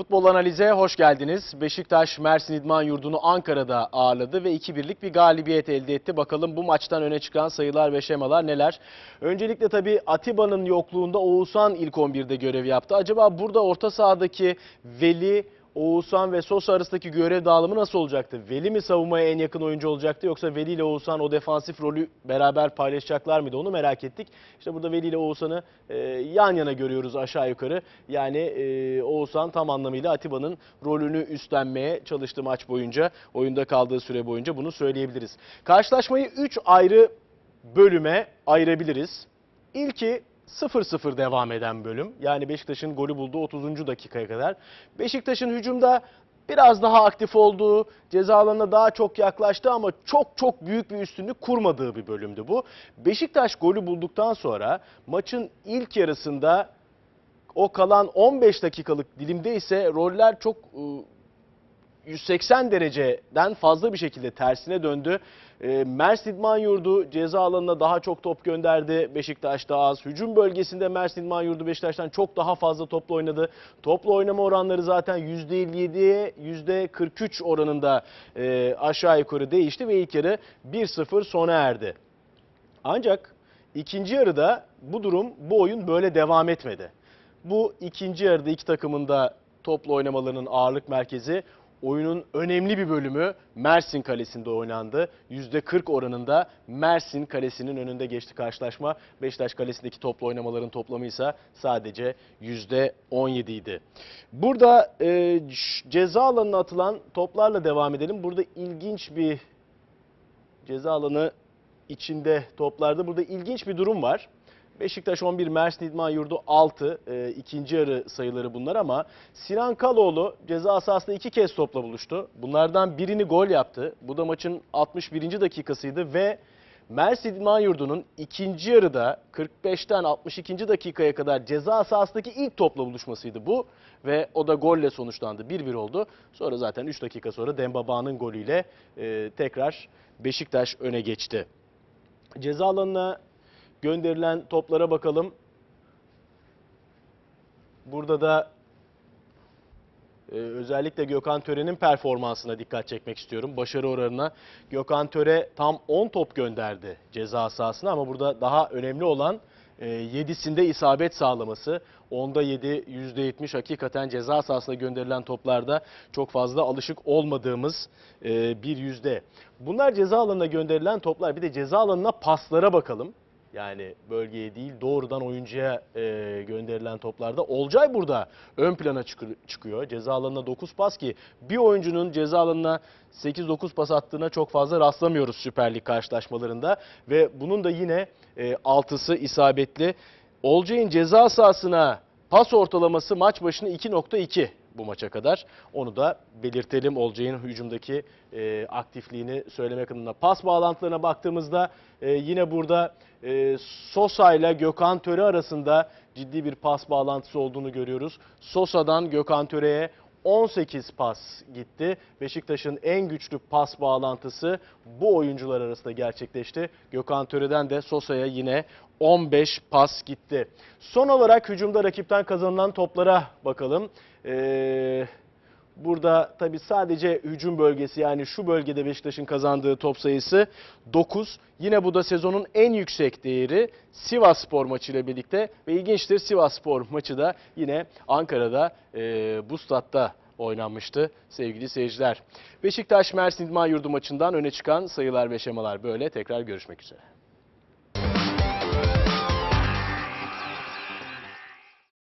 Futbol analize hoş geldiniz. Beşiktaş Mersin İdman Yurdu'nu Ankara'da ağırladı ve 2-1'lik bir galibiyet elde etti. Bakalım bu maçtan öne çıkan sayılar ve şemalar neler? Öncelikle tabii Atiba'nın yokluğunda Oğuzhan ilk 11'de görev yaptı. Acaba burada orta sahadaki Veli, Oğuzhan ve Sosa arasındaki görev dağılımı nasıl olacaktı? Veli mi savunmaya en yakın oyuncu olacaktı yoksa Veli ile Oğuzhan o defansif rolü beraber paylaşacaklar mıydı onu merak ettik. İşte burada Veli ile Oğuzhan'ı e, yan yana görüyoruz aşağı yukarı. Yani e, Oğuzhan tam anlamıyla Atiba'nın rolünü üstlenmeye çalıştı maç boyunca. Oyunda kaldığı süre boyunca bunu söyleyebiliriz. Karşılaşmayı 3 ayrı bölüme ayırabiliriz. İlki 0-0 devam eden bölüm. Yani Beşiktaş'ın golü bulduğu 30. dakikaya kadar. Beşiktaş'ın hücumda biraz daha aktif olduğu, ceza alanına daha çok yaklaştı ama çok çok büyük bir üstünlük kurmadığı bir bölümdü bu. Beşiktaş golü bulduktan sonra maçın ilk yarısında o kalan 15 dakikalık dilimde ise roller çok ıı, 180 dereceden fazla bir şekilde tersine döndü. E, Mersin İdman Yurdu ceza alanına daha çok top gönderdi. Beşiktaş daha az. Hücum bölgesinde Mersin İdman Yurdu Beşiktaş'tan çok daha fazla topla oynadı. Topla oynama oranları zaten %57'ye %43 oranında e, aşağı yukarı değişti ve ilk yarı 1-0 sona erdi. Ancak ikinci yarıda bu durum, bu oyun böyle devam etmedi. Bu ikinci yarıda iki takımın da topla oynamalarının ağırlık merkezi oyunun önemli bir bölümü Mersin Kalesi'nde oynandı. %40 oranında Mersin Kalesi'nin önünde geçti karşılaşma. Beşiktaş Kalesi'ndeki topla oynamaların toplamı ise sadece %17 idi. Burada e, ceza alanına atılan toplarla devam edelim. Burada ilginç bir ceza alanı içinde toplarda burada ilginç bir durum var. Beşiktaş 11, Mersin İdman Yurdu 6. E, ikinci yarı sayıları bunlar ama Sinan Kaloğlu ceza sahasında iki kez topla buluştu. Bunlardan birini gol yaptı. Bu da maçın 61. dakikasıydı ve Mersin İdman Yurdu'nun ikinci yarıda 45'ten 62. dakikaya kadar ceza sahasındaki ilk topla buluşmasıydı bu. Ve o da golle sonuçlandı. 1-1 oldu. Sonra zaten 3 dakika sonra Dembaba'nın golüyle e, tekrar Beşiktaş öne geçti. Ceza alanına gönderilen toplara bakalım. Burada da e, özellikle Gökhan Töre'nin performansına dikkat çekmek istiyorum. Başarı oranına Gökhan Töre tam 10 top gönderdi ceza sahasına ama burada daha önemli olan e, 7'sinde isabet sağlaması. Onda 7, %70 hakikaten ceza sahasına gönderilen toplarda çok fazla alışık olmadığımız e, bir yüzde. Bunlar ceza alanına gönderilen toplar. Bir de ceza alanına paslara bakalım. Yani bölgeye değil doğrudan oyuncuya e, gönderilen toplarda. Olcay burada ön plana çıkı- çıkıyor. Ceza alanına 9 pas ki bir oyuncunun ceza alanına 8-9 pas attığına çok fazla rastlamıyoruz Süper Lig karşılaşmalarında. Ve bunun da yine e, altısı isabetli. Olcay'ın ceza sahasına pas ortalaması maç başına 2.2 bu maça kadar. Onu da belirtelim Olcay'ın hücumdaki e, aktifliğini söylemek adına. Pas bağlantılarına baktığımızda e, yine burada e, Sosa ile Gökhan Töre arasında ciddi bir pas bağlantısı olduğunu görüyoruz. Sosa'dan Gökhan Töre'ye 18 pas gitti. Beşiktaş'ın en güçlü pas bağlantısı bu oyuncular arasında gerçekleşti. Gökhan Töre'den de Sosa'ya yine 15 pas gitti. Son olarak hücumda rakipten kazanılan toplara bakalım. Ee, burada tabii sadece hücum bölgesi yani şu bölgede Beşiktaş'ın kazandığı top sayısı 9. Yine bu da sezonun en yüksek değeri Sivas Spor maçıyla birlikte ve ilginçtir Sivas Spor maçı da yine Ankara'da e, bu oynanmıştı sevgili seyirciler. Beşiktaş Mersin İdman Yurdu maçından öne çıkan sayılar ve şemalar böyle. Tekrar görüşmek üzere.